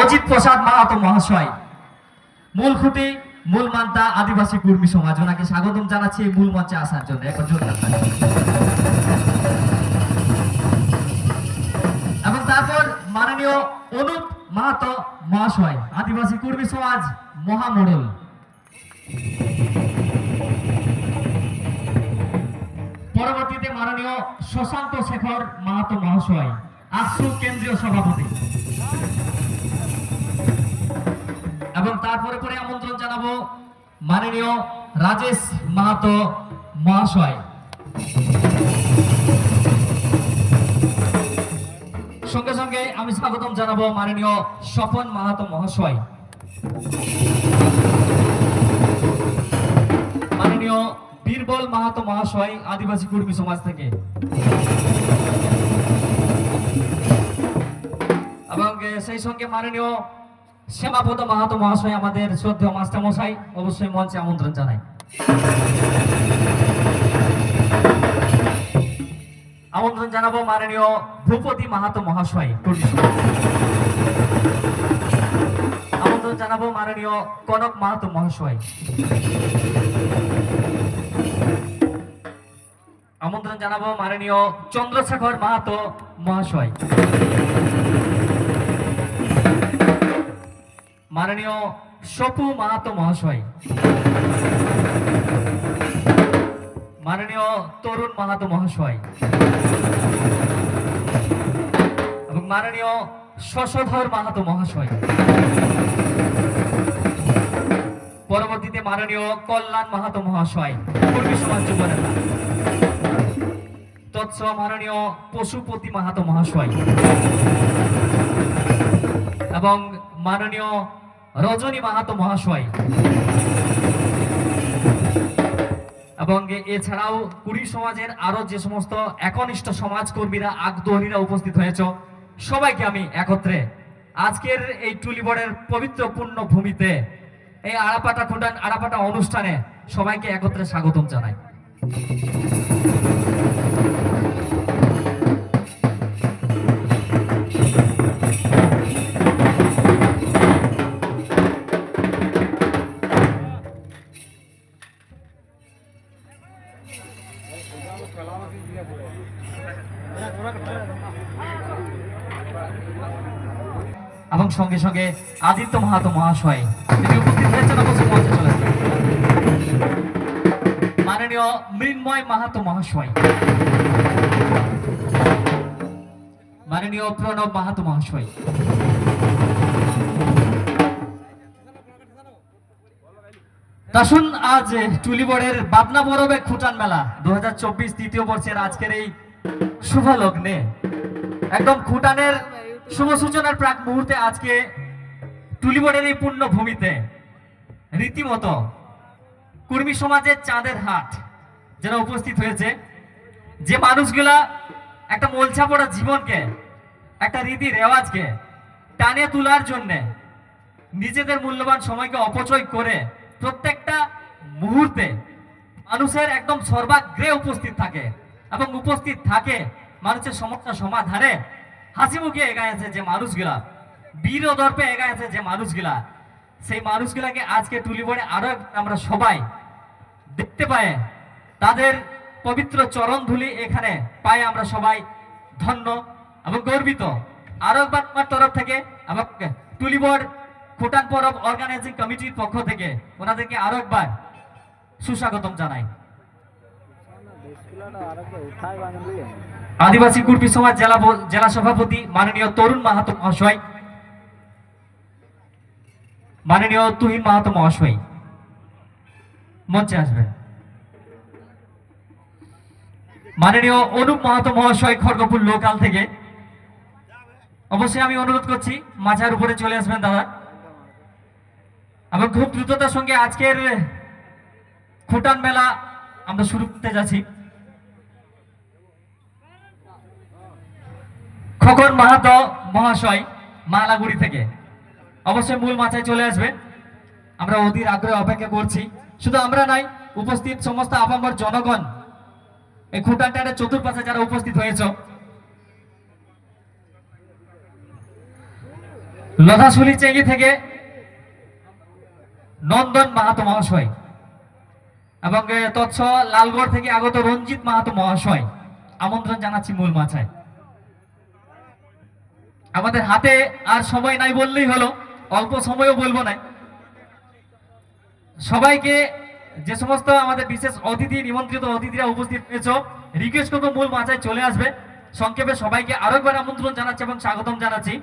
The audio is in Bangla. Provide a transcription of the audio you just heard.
অজিত প্রসাদ মাহাতো মহাশয়। মূল খুঁটি, মূল মান্তা আদিবাসী কর্মী সমাজ। ওনাকে স্বাগতম জানাচ্ছি এই মূল মঞ্চে আসার জন্য। জোরদার তালি। এবং তারপর মাননীয় অনুপ মাহাতো মহাশয়, আদিবাসী কর্মী সমাজ মহামোড়ল। পরবর্তীতে মাননীয় শশান্ত শেখর মাহাতো মহাশয়। আসু কেন্দ্রীয় সভাপতি। এবং তারপরে পরে আমন্ত্রণ জানাব মাননীয় রাজেশ মাহাতো মহাশয়। সঙ্গে সঙ্গে আমি স্বাগতম জানাব মাননীয় স্বপন মাহাতো মহাশয়। মাননীয় বীরবল মাহাতো মহাশয়, আদিবাসী কর্মী সমাজ থেকে। এবং সেই সঙ্গে মাননীয় শ্যামাপদ মাহাতো মহাশয়, আমাদের শ্রদ্ধেয় মাস্টার মশাই, অবশ্যই মঞ্চে আমন্ত্রণ জানাই। আমন্ত্রণ জানাব মাননীয় ভূপতি মাহাতো মহাশয় আমন্ত্রণ জানাব মাননীয় কনক মাহাতো মহাশয়। আমন্ত্রণ জানাব মাননীয় চন্দ্রশেখর মাহাতো মহাশয়। মাননীয় সপু মাহাতো মহাশয়। মাননীয় তরুণ মাহাতো মহাশয়। এবং মাননীয় শশধর মাহাতো মহাশয়। পরবর্তীতে মাননীয় কল্যাণ মাহাতো মহাশয়। কর্মী সমাজ যুব তৎস মাননীয় পশুপতি মাহাতো মহাশয়। এবং মাননীয় রজনী মাহাতো মহাশয়। এবং এছাড়াও কুড়ি সমাজের আরও যে সমস্ত একনিষ্ঠ সমাজ কর্মীরা আগদোহরীরা উপস্থিত হয়েছ, সবাইকে আমি একত্রে আজকের এই টুলিবরের পবিত্র পূর্ণ ভূমিতে এই আড়াপাটা খুঁটান আড়াপাটা অনুষ্ঠানে সবাইকে একত্রে স্বাগতম জানাই। এবং সঙ্গে সঙ্গে আদিত্য মাহাতো মহাশয়, তিনি উপস্থিত হয়েছেন মঞ্চে চলে মাননীয় মৃন্ময় মাহাতো মহাশয়। মাননীয় প্রণব মাহাতো মহাশয়। তাসুন আজ টুলিবরের বাদনা বরবে খুটান মেলা দু হাজার চব্বিশ তৃতীয় বর্ষের আজকের এই শুভ লগ্নে। একদম খুটানের শুভ সূচনার প্রাক মুহূর্তে আজকে টুলিবরের এই পূর্ণ ভূমিতে রীতিমতো কর্মী সমাজের চাঁদের হাট যারা উপস্থিত হয়েছে, যে মানুষগুলা একটা মোলছা পড়া জীবনকে, একটা রীতি রেওয়াজকে টানে তোলার জন্যে নিজেদের মূল্যবান সময়কে অপচয় করে প্রত্যেকটা মুহূর্তে মানুষের একদম সর্বাগ্রে উপস্থিত থাকে এবং উপস্থিত থাকে মানুষের সমস্যা সমাধানে। হাসি মুখে এগাইছে যে মানুষগুলা, বীর দর্পে এগাইছে যে মানুষগুলা। সেই মানুষগুলাকে আজকে তুলিবরে আরও আমরা সবাই দেখতে পাই। তাদের পবিত্র চরণ ধুলি এখানে পাই আমরা সবাই ধন্য এবং গর্বিত। আরও একবার আমার তরফ থেকে এবং টুলিবর খুটান পরব অর্গানাইজিং কমিটির পক্ষ থেকে ওনাদেরকে আরও একবার সুস্বাগতম জানাই। আদিবাসী কুর্মী সমাজ জেলা জেলা সভাপতি মাননীয় তরুণ মাহাতো মহাশয়, মাননীয় তুহিন মাহাতো মহাশয়। মঞ্চে আসবেন মাননীয় অনুপ মাহাতো মহাশয় খড়গপুর লোকাল থেকে। অবশ্যই আমি অনুরোধ করছি, মাঝার উপরে চলে আসবেন দাদা। এবং খুব দ্রুততার সঙ্গে আজকের খুটান মেলা আমরা শুরু করতে যাচ্ছি। খোকন মাহাতো মহাশয় মালাগুড়ি থেকে। অবশ্যই মূল মাথায় চলে আসবে। আমরা অধীর আগ্রহে অপেক্ষা করছি। শুধু আমরা নাই উপস্থিত সমস্ত আপামর জনগণ, এই খুঁটানটার চতুর্পাশে যারা উপস্থিত হয়েছ। লধাশুলি চেঙ্গি থেকে নন্দন মাহাতো মহাশয়। এবং তৎস লালগড় থেকে আগত রঞ্জিত মাহাতো মহাশয়। আমন্ত্রণ জানাচ্ছি মূল মাছায় আমাদের হাতে আর সময় নাই বললেই হলো, অল্প সময়ও বলব না। সবাইকে যে সমস্ত আমাদের বিশেষ অতিথি, নিমন্ত্রিত অতিথিরা উপস্থিত হয়েছ রিকোয়েস্ট করব মূল মাথায় চলে আসবে। সংক্ষেপে সবাইকে আরও একবার আমন্ত্রণ জানাচ্ছি এবং স্বাগতম জানাচ্ছি।